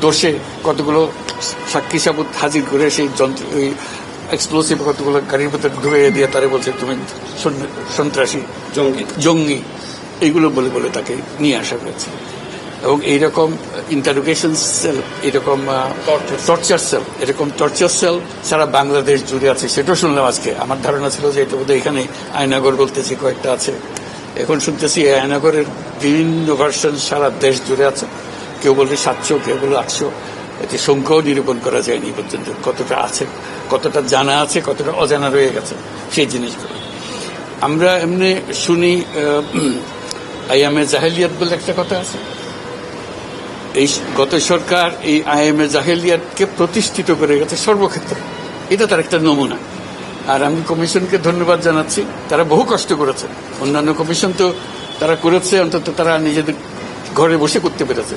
দোষে কতগুলো সাক্ষী সাবুত হাজির করে সেই যন্ত্র ওই এক্সপ্লোসিভ কতগুলো গাড়ির ভিতরে ঢুকিয়ে দিয়ে তারা বলছে তুমি সন- সন্ত্রাসী জঙ্গি। জঙ্গি। এইগুলো বলে বলে তাকে নিয়ে আসা হয়েছে। এবং এইরকম ইন্টারোগেশন সেল এরকম টর্চার সেল এরকম টর্চার সেল সারা বাংলাদেশ জুড়ে আছে। সেটাও শুনলাম আজকে। আমার ধারণা ছিল যে এটা বোধহয় এখানে আয়নাগর বলতেছি কয়েকটা আছে। এখন শুনতেছি আয়নাগরের বিভিন্ন ভার্সন সারা দেশ জুড়ে আছে। কেউ বলছে সাতশো, কেউ বলে আটশো। এতে সংখ্যাও নিরূপণ করা যায়নি পর্যন্ত। কতটা আছে, কতটা জানা আছে, কতটা অজানা রয়ে গেছে, সেই জিনিসগুলো। আমরা এমনি শুনি আইএমএ জাহেলিয়াত বলে একটা কথা আছে। এই গত সরকার এই আইএমএ জাহেলিয়াতকে প্রতিষ্ঠিত করে গেছে সর্বক্ষেত্রে। এটা তার একটা নমুনা। আর আমি কমিশনকে ধন্যবাদ জানাচ্ছি। তারা বহু কষ্ট করেছে। অন্যান্য কমিশন তো তারা করেছে, অন্তত তারা নিজেদের ঘরে বসে করতে পেরেছে।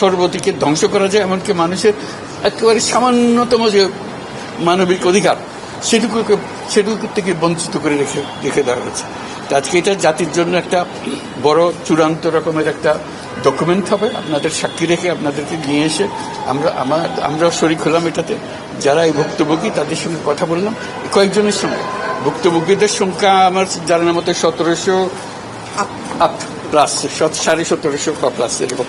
সর্বদিকে ধ্বংস করা যায়, এমনকি মানুষের একেবারে সামান্যতম যে মানবিক অধিকার, সেটুকুকে সেটুকু থেকে বঞ্চিত করে রেখে রেখে দেওয়া হয়েছে। আজকে এটা জাতির জন্য একটা বড় চূড়ান্ত রকমের একটা ডকুমেন্ট হবে। আপনাদের সাক্ষী রেখে আপনাদেরকে নিয়ে এসে আমরা আমার আমরাও শরিক হলাম এটাতে। যারা এই ভুক্তভোগী, তাদের সঙ্গে কথা বললাম। কয়েকজনের সঙ্গে। ভুক্তভোগীদের সংখ্যা আমার জানার মতো সতেরোশো আট প্লাস সাড়ে সতেরোশো প্লাস এরকম।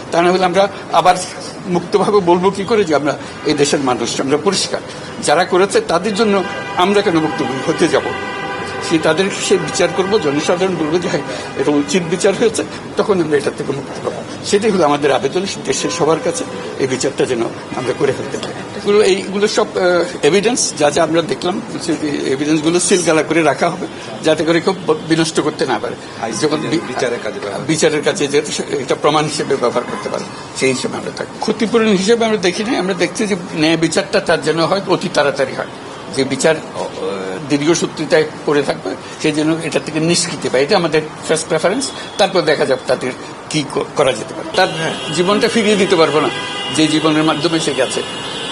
তা না হলে আমরা আবার মুক্তভাবে বলব কি করে যে আমরা এই দেশের মানুষ, আমরা পরিষ্কার। যারা করেছে তাদের জন্য আমরা কেন মুক্ত হতে যাব? সে তাদেরকে সে বিচার করব জনসাধারণ বলব যে হ্যাঁ এটা উচিত বিচার হয়েছে তখন আমরা এটা থেকে মুক্তি পাবো সেটাই হলো আমাদের আবেদন দেশের সবার কাছে এই বিচারটা যেন আমরা করে ফেলতে পারি। এগুলো এইগুলো সব এভিডেন্স যা যা আমরা দেখলাম এভিডেন্সগুলো সিলগালা করে রাখা হবে যাতে করে কেউ বিনষ্ট করতে না পারে। যখন বিচারের কাজে বিচারের কাছে যেহেতু এটা প্রমাণ হিসেবে ব্যবহার করতে পারে সেই হিসেবে আমরা থাকি। ক্ষতিপূরণ হিসেবে আমরা দেখি নাই আমরা দেখছি যে ন্যায় বিচারটা তার জন্য হয় অতি তাড়াতাড়ি হয়। যে বিচার আহ, দীর্ঘসূত্রিতায় পড়ে থাকবে সেই জন্য এটা থেকে নিষ্কৃতি পায়। এটা আমাদের ফার্স্ট প্রেফারেন্স তারপর দেখা যাবে তাদের কি করা যেতে পারে। তার জীবনটা ফিরিয়ে দিতে পারব না যে জীবনের মাধ্যমে সে গেছে।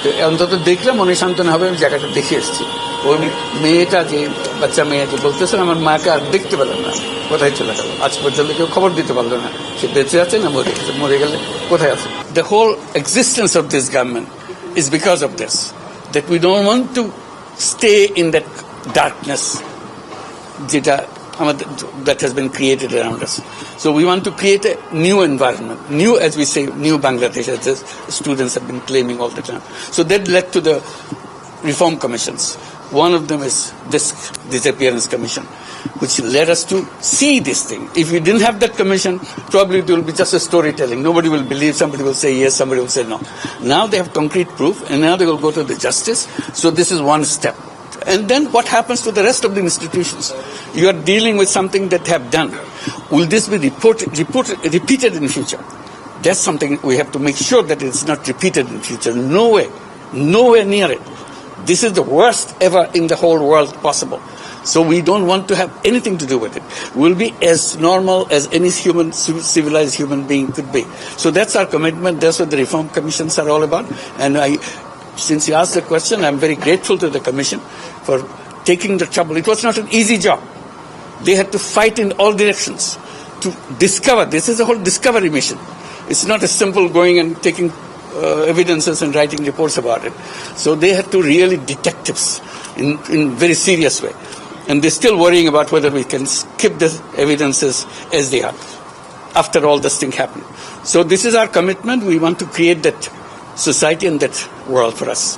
তো অন্তত দেখলে মনে সান্ত্বনা হবে আমি জায়গাটা দেখে এসেছি। ওই মেয়েটা যে বাচ্চা মেয়ে যে বলতেছেন আমার মাকে আর দেখতে পেলাম না। কোথায় চলে গেল? আজ পর্যন্ত কেউ খবর দিতে পারল না। সে বেঁচে আছে না মরে গেছে? মরে গেলে কোথায় আছে? The whole existence of this government is because of this that we don't want to stay in that darkness যেটা আমাদের that has been created around us. So we want to create a new environment, new, as we say, new Bangladesh, as the students have been claiming all the time. So that led to the reform commissions. One of them is this disappearance commission, which led us to see this thing. If we didn't have that commission, probably it will be just a storytelling. Nobody will believe, somebody will say yes, somebody will say no. Now they have concrete proof, and now they will go to the justice. So this is one step. And then what happens to the rest of the institutions? You are dealing with something that have done. Will this be repeated in the future? That's something we have to make sure that it's not repeated in the future. No way. Nowhere near it. This is the worst ever in the whole world possible. So we don't want to have anything to do with it. We'll be as normal as any human, civilized human being could be. So that's our commitment. That's what the reform commissions are all about. And I, since you asked the question, I'm very grateful to the commission for taking the trouble. It was not an easy job. They had to fight in all directions to discover. This is a whole discovery mission. It's not a simple going and taking uh, evidences and writing reports about it. So they had to really detectives in in very serious way, and they're still worrying about whether we can skip the evidences as they are after all this thing happened. So this is our commitment. We want to create that society and that world for us.